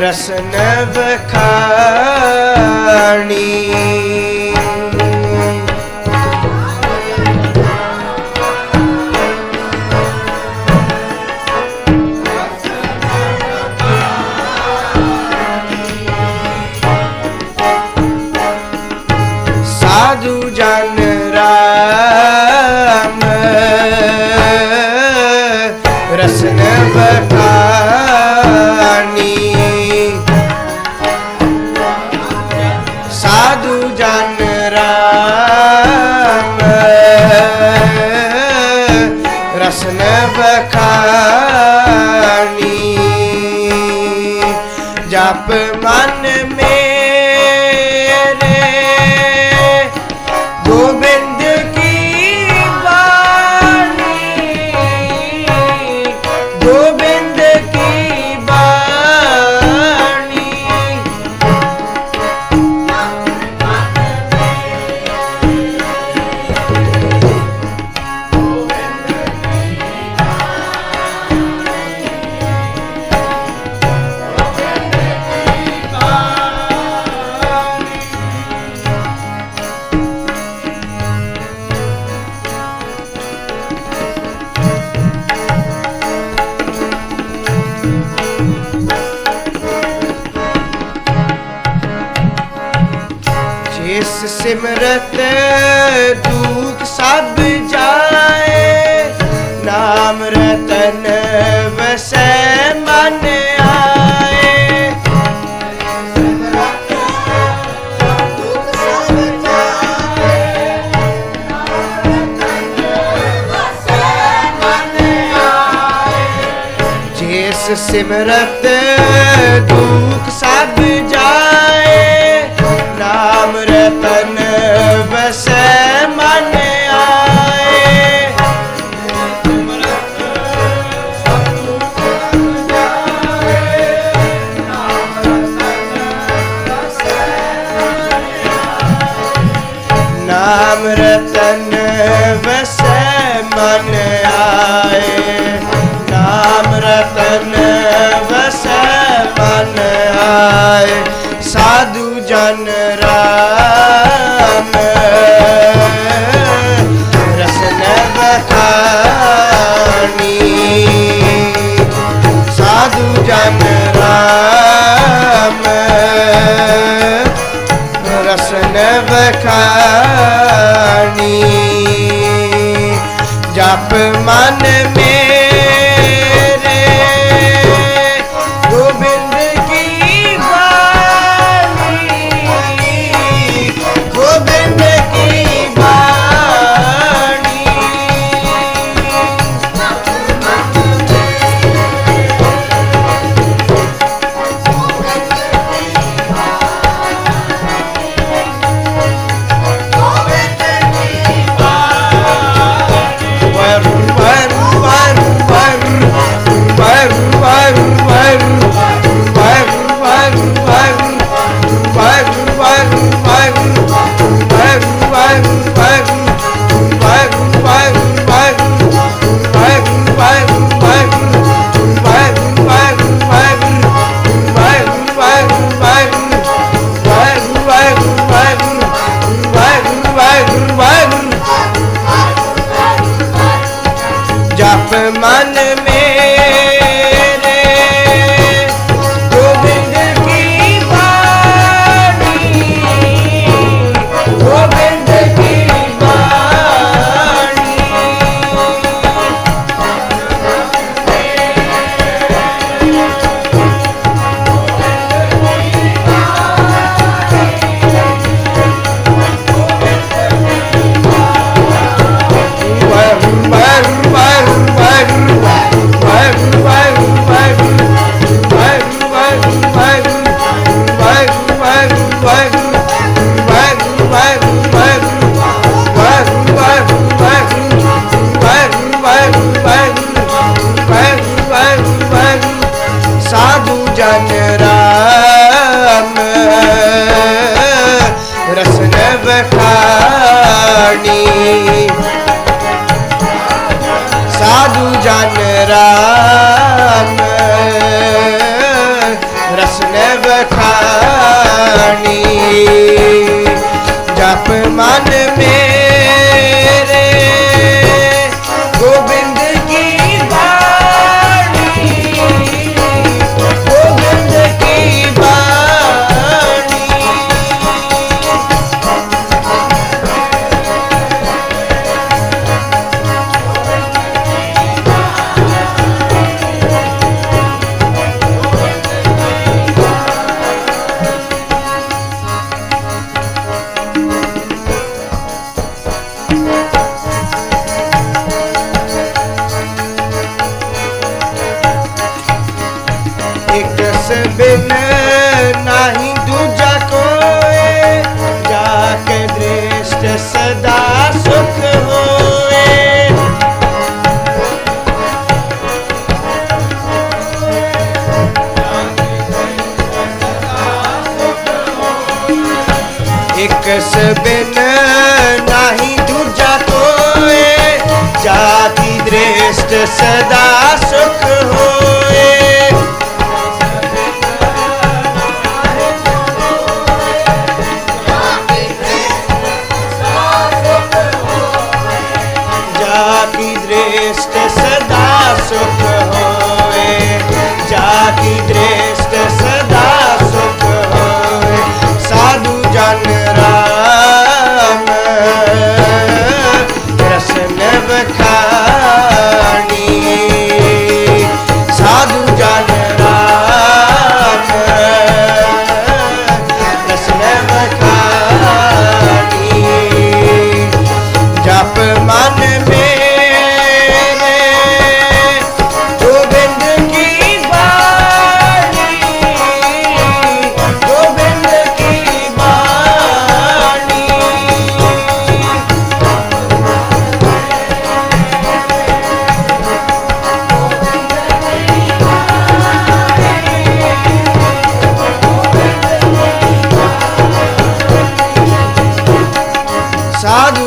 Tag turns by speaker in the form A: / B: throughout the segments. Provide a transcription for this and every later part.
A: रस्णी जादू जान ਸਿਮਰਤ ਦੁਖ ਸਭ ਜਾਏ। ਨਾਮ ਰਤਨ ਵਸੈ ਮਨ ਆਏ। ਨਾਮ ਰਤਨ ਵਸੈ ਮਨ ਆਏ ਦਰਸ਼ਨ ਵਖਾਣੀ ਜਪ ਮਨ ਮੇ मन ਜਾਤੀ ਦ੍ਰਿਸ਼ਟ ਸਦਾ ਸੁਖ ਹੋਏ ਸਾਧੂ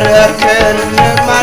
A: ਕਰਨ ਮਾ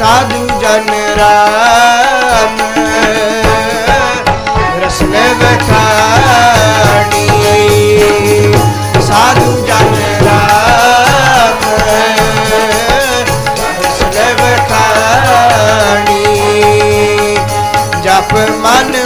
A: ਸਾਧੂ ਜਨ ਰਾਮ। ਰਸਨ ਬਖਾਣੀ ਸਾਧੂ ਜਨ ਰਾਮ। ਰਸਨ ਬਖਾਣੀ ਜਪ ਮਨ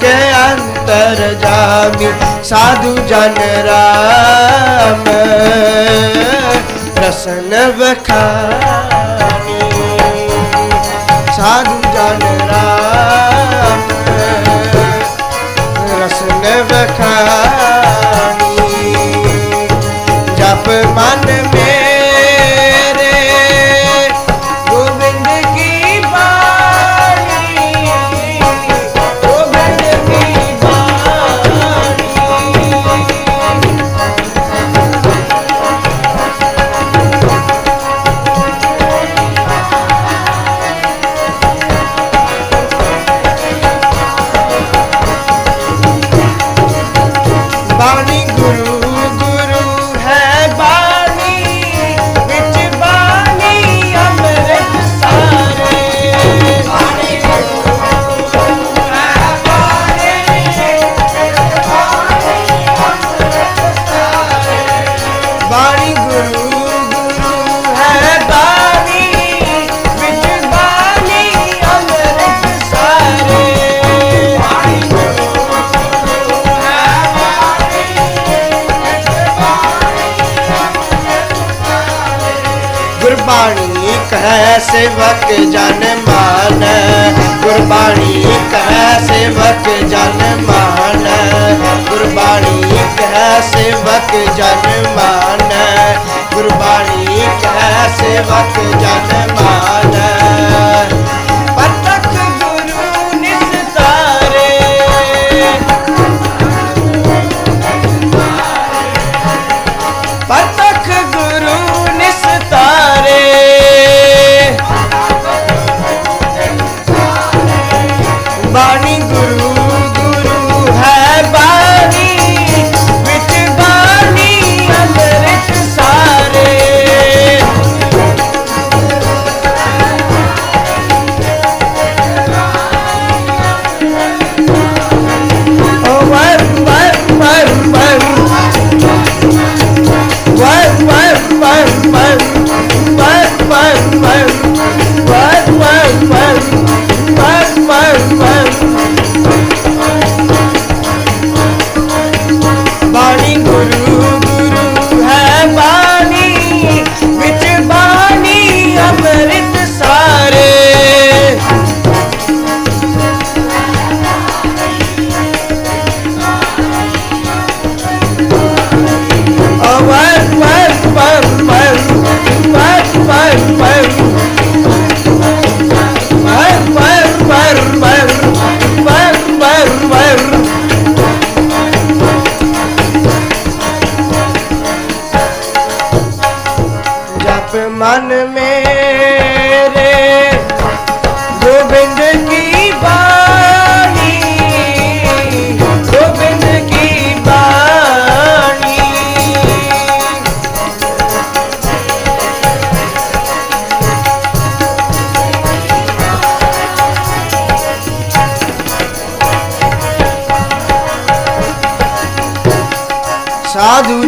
A: ਕੇ ਅੰਤਰ ਜਾਮੀ, ਸਾਧੂ ਜਨ ਰਾਮ। ਰਸਨ ਵਖਾਨੀ, ਸਾਧੂ ਜਨ ਰਾਮ। ਰਸਨ ਵਖਾਨੀ, ਜਪ ਮਨ ਮੇ ਸੇਵਕ ਜਨ ਮਾਨ, ਗੁਰਬਾਣੀ ਕਹੈ ਸੇਵਕ ਜਨ ਮਾਨ, ਗੁਰਬਾਣੀ ਕਹੈ ਸੇਵਕ ਜਨ ਮਾਨ, ਗੁਰਬਾਣੀ ਕਹੈ ਸੇਵਕ ਜਨ ਮਾਨ।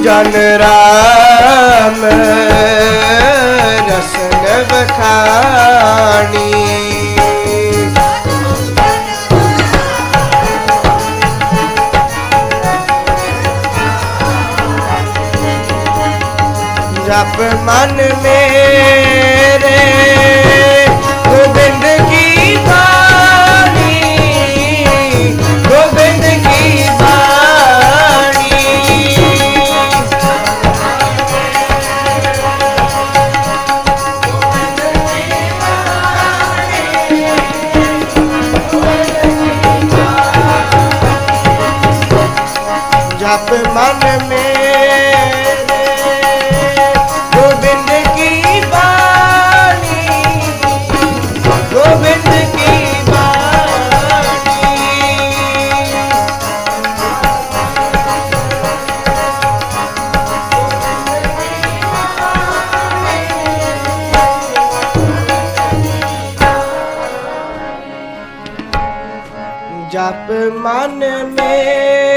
A: ਜਨ ਰਾਮ ਰਸਨ ਬਖਾਣੀ ਜਪ ਮਨ ਮੇਰੇ ਮਨ ਮੇ